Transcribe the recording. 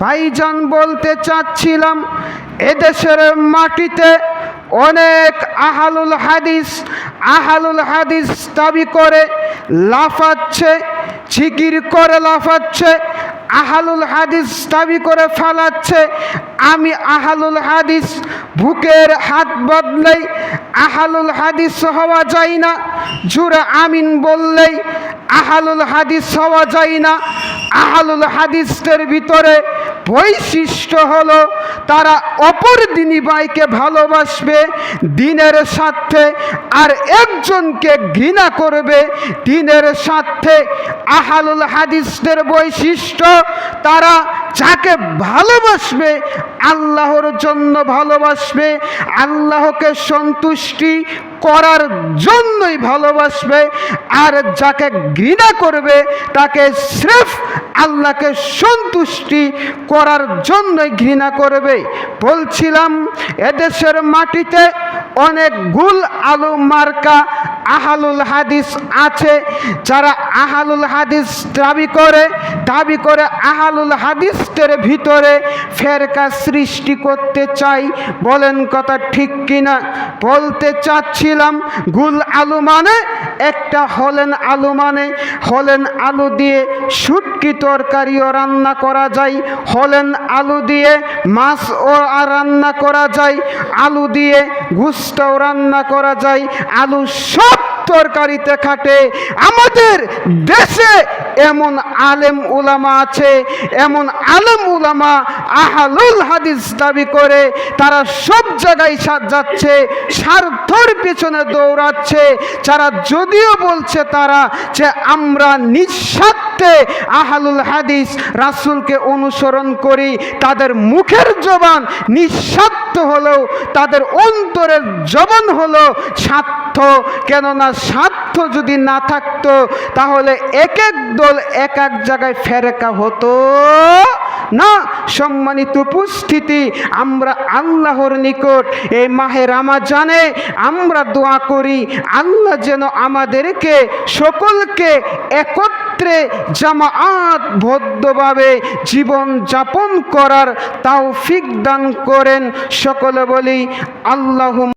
ভাইজান বলতে চাচ্ছিলাম, এদেশের মাটিতে অনেক আহালুল হাদিস আহালুল হাদিস দাবি করে লাফাচ্ছে ছিকির করে লাফাচ্ছে, আহালুল হাদিস দাবি করে ফালাচ্ছে। আমি আহালুল হাদিস বুকের হাত বদলেই, আহালুল হাদিস হওয়া যায় না, জুড়ে আমিন বললেই আহালুল হাদিস হওয়া যায় না। আহালুল হাদিসদের ভিতরে বৈশিষ্ট্য হল তারা অপর দিনী ভাইকে ভালোবাসবে, দিনের স্বার্থে আর একজনকে ঘৃণা করবে। দিনের স্বার্থে আহালুল হাদিসদের বৈশিষ্ট্য, তারা যাকে ভালোবাসবে, আল্লাহর জন্য ভালোবাসবে, আল্লাহকে সন্তুষ্টি করার জন্যই ভালোবাসবে, আর যাকে ঘৃণা করবে, তাকে স্রেফ আল্লাহকে সন্তুষ্টি করার জন্যই ঘৃণা করবে। বলছিলাম, এদেশের মাটিতে অনেক গুল আলু মার্কা আহালুল হাদিস আছে, যারা আহালুল হাদিস দাবি করে দাবি করে আহালুল হাদিসের ভিতরে ফেরকা সৃষ্টি করতে চাই। বলেন কথা ঠিক কিনা? বলতে চাচ্ছিলাম, গুল আলু মানে একটা হলেন আলু মানে হলেন আলু দিয়ে শুটকি তরকারিও রান্না করা যায়, হলেন আলু দিয়ে মাছও রান্না করা যায়, আলু দিয়ে গুস্তও রান্না করা যায়, আলু সব তরকারিতে খাটে। আমাদের দেশে এমন আলেম উলামা আছে, এমন আলেম উলামা আহালুল হাদিস দাবি করে তারা সব জায়গায় যাচ্ছে, স্বার্থর পেছনে দৌড়াচ্ছে। যারা যদিও বলছে তারা যে আমরা নিঃস্বার্থে আহালুল হাদিস রাসুলকে অনুসরণ করি, তাদের মুখের জবান নিঃস্বার্থ হলেও, তাদের অন্তরের জবান হলো স্বার্থ। কেননা স্বার্থ যদি না থাকতো, তাহলে এক এক দল এক এক জায়গায় ফেরেকা হতো। না, সম্মানিত উপস্থিতি, আমরা আল্লাহর নিকট এই মাহে রামাজানে আমরা দোয়া করি, আল্লাহ যেন আমাদেরকে সকলকে একত্রে জামাআত বদ্ধভাবে জীবন যাপন করার তাও ফিক দান করেন। সকলে বলি আল্লাহ